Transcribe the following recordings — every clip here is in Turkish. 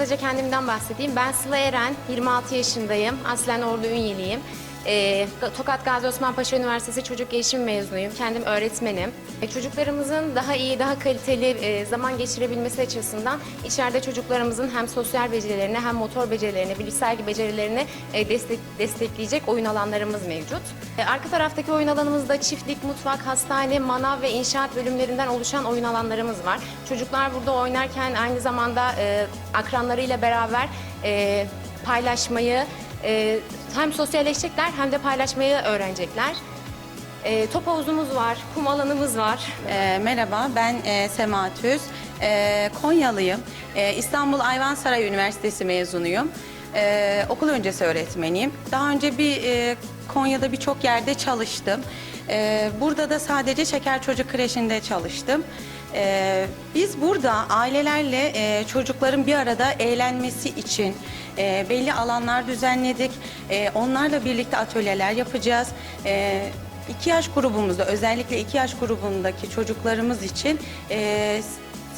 kısaca kendimden bahsedeyim. Ben Sıla Eren, 26 yaşındayım. Aslen Ordu Ünyeliyim. Ee, Tokat Gazi Osman Paşa Üniversitesi Çocuk Gelişim mezunuyum. Kendim öğretmenim. E, çocuklarımızın daha iyi, daha kaliteli e, zaman geçirebilmesi açısından içeride çocuklarımızın hem sosyal becerilerini hem motor becerilerini, bilişsel becerilerini e, destek, destekleyecek oyun alanlarımız mevcut. E, arka taraftaki oyun alanımızda çiftlik, mutfak, hastane, manav ve inşaat bölümlerinden oluşan oyun alanlarımız var. Çocuklar burada oynarken aynı zamanda e, akranlarıyla beraber e, paylaşmayı, e, hem sosyalleşecekler hem de paylaşmayı öğrenecekler. E, top havuzumuz var, kum alanımız var. E, merhaba, ben e, Sema Tüz. E, Konyalıyım. E, İstanbul Ayvansaray Üniversitesi mezunuyum. E, okul öncesi öğretmeniyim. Daha önce bir e, Konya'da birçok yerde çalıştım. E, burada da sadece Şeker Çocuk Kreşi'nde çalıştım. E, biz burada ailelerle e, çocukların bir arada eğlenmesi için e, belli alanlar düzenledik. E, onlarla birlikte atölyeler yapacağız. E, İki yaş grubumuzda özellikle iki yaş grubundaki çocuklarımız için e,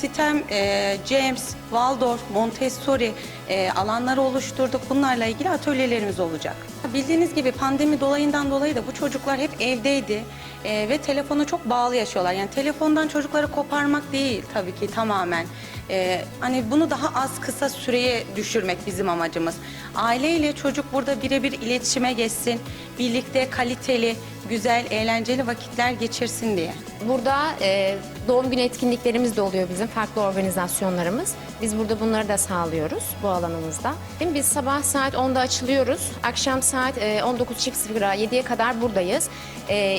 STEM, e, James, Waldorf, Montessori e, alanları oluşturduk. Bunlarla ilgili atölyelerimiz olacak. Bildiğiniz gibi pandemi dolayından dolayı da bu çocuklar hep evdeydi e, ve telefona çok bağlı yaşıyorlar. Yani telefondan çocukları koparmak değil tabii ki tamamen. E, hani bunu daha az kısa süreye düşürmek bizim amacımız. Aileyle çocuk burada birebir iletişime geçsin, birlikte kaliteli, güzel, eğlenceli vakitler geçirsin diye. Burada e, doğum günü etkinliklerimiz de oluyor bizim, farklı organizasyonlarımız. Biz burada bunları da sağlıyoruz bu alanımızda. Şimdi biz sabah saat 10'da açılıyoruz. Akşam saat e, 19.00'a 7'ye kadar buradayız.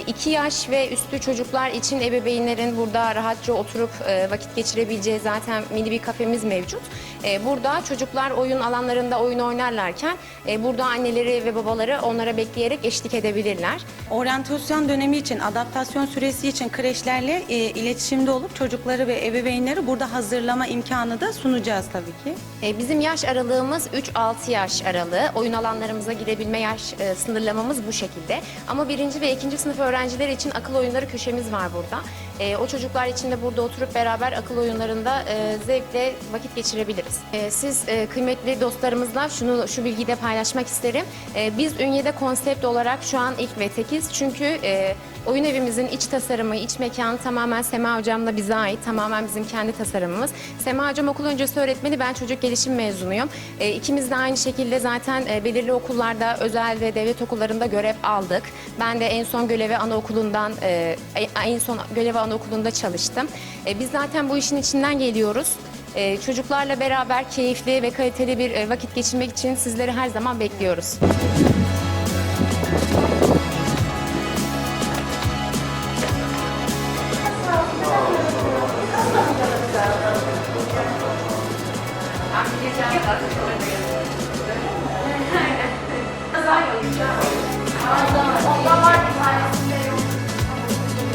2 yaş ve üstü çocuklar için ebeveynlerin burada rahatça oturup e, vakit geçirebileceği zaten mini bir kafemiz mevcut. E, burada çocuklar oyun alanlarında oyun oynarlarken e, burada anneleri ve babaları onlara bekleyerek eşlik edebilirler. Oryantasyon dönemi için, adaptasyon süresi için kreşlerle e, iletişimde olup çocukları ve ebeveynleri burada hazırlama imkanı da sunacağız tabii ki. E, Bizim yaş aralığımız 3-6 yaş aralığı. Oyun alanlarımıza girebilme yaş e, sınırlamamız bu şekilde. Ama birinci ve ikinci sınıf öğrencileri için akıl oyunları köşemiz var burada. E, o çocuklar için de burada oturup beraber akıl oyunlarında e, zevkle vakit geçirebiliriz. E, siz e, kıymetli dostlarımızla şunu şu bilgiyi de paylaşmak isterim. E, biz Ünye'de konsept olarak şu an ilk ve tekiz. Çünkü e, oyun evimizin iç tasarımı, iç mekanı tamamen Sema Hocam'la bize ait. Tamamen bizim kendi tasarımımız. Sema Hocam okul öncesi öğretmeni, ben çocuk gelişim mezunuyum. E, ikimiz de aynı şekilde zaten e, belirli okullarda, özel ve devlet okullarında görev aldık. Ben de en son Göleve Anaokulu'ndan, e, en son Göleve Okulu'nda çalıştım. E, biz zaten bu işin içinden geliyoruz. E, çocuklarla beraber keyifli ve kaliteli bir e, vakit geçirmek için sizleri her zaman bekliyoruz. Allah'a emanet olun.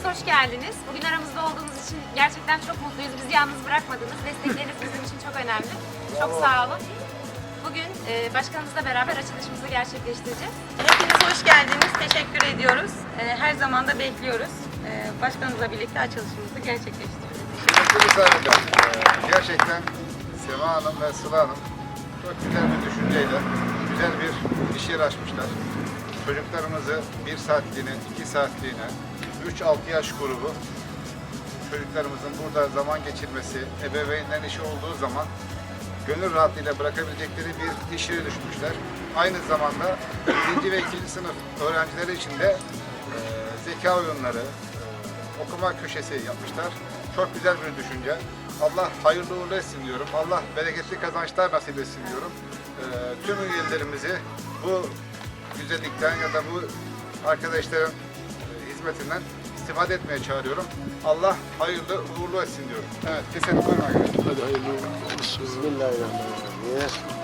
hepiniz hoş geldiniz. Bugün aramızda olduğunuz için gerçekten çok mutluyuz. Bizi yalnız bırakmadınız. Destekleriniz bizim için çok önemli. Çok sağ olun. Bugün e, başkanımızla beraber açılışımızı gerçekleştireceğiz. Hepiniz hoş geldiniz. Teşekkür ediyoruz. E, her zaman da bekliyoruz. E, başkanımızla birlikte açılışımızı gerçekleştiriyoruz. Misafirler, e, gerçekten Sema Hanım ve Sıla Hanım çok güzel bir düşünceyle güzel bir iş yeri açmışlar. Çocuklarımızı bir saatliğine, iki saatliğine, 3-6 yaş grubu çocuklarımızın burada zaman geçirmesi, ebeveynlerin işi olduğu zaman gönül rahatlığıyla bırakabilecekleri bir iş yeri düşünmüşler. Aynı zamanda birinci ve ikinci sınıf öğrencileri için de e, zeka oyunları, e, okuma köşesi yapmışlar. Çok güzel bir düşünce. Allah hayırlı uğurlu etsin diyorum. Allah bereketli kazançlar nasip etsin diyorum. E, tüm üyelerimizi bu güzellikten ya da bu arkadaşların hizmetinden istifade etmeye çağırıyorum. Allah hayırlı uğurlu etsin diyorum. Evet keselim koyma göre. Hadi hayırlı olsun. Bismillahirrahmanirrahim.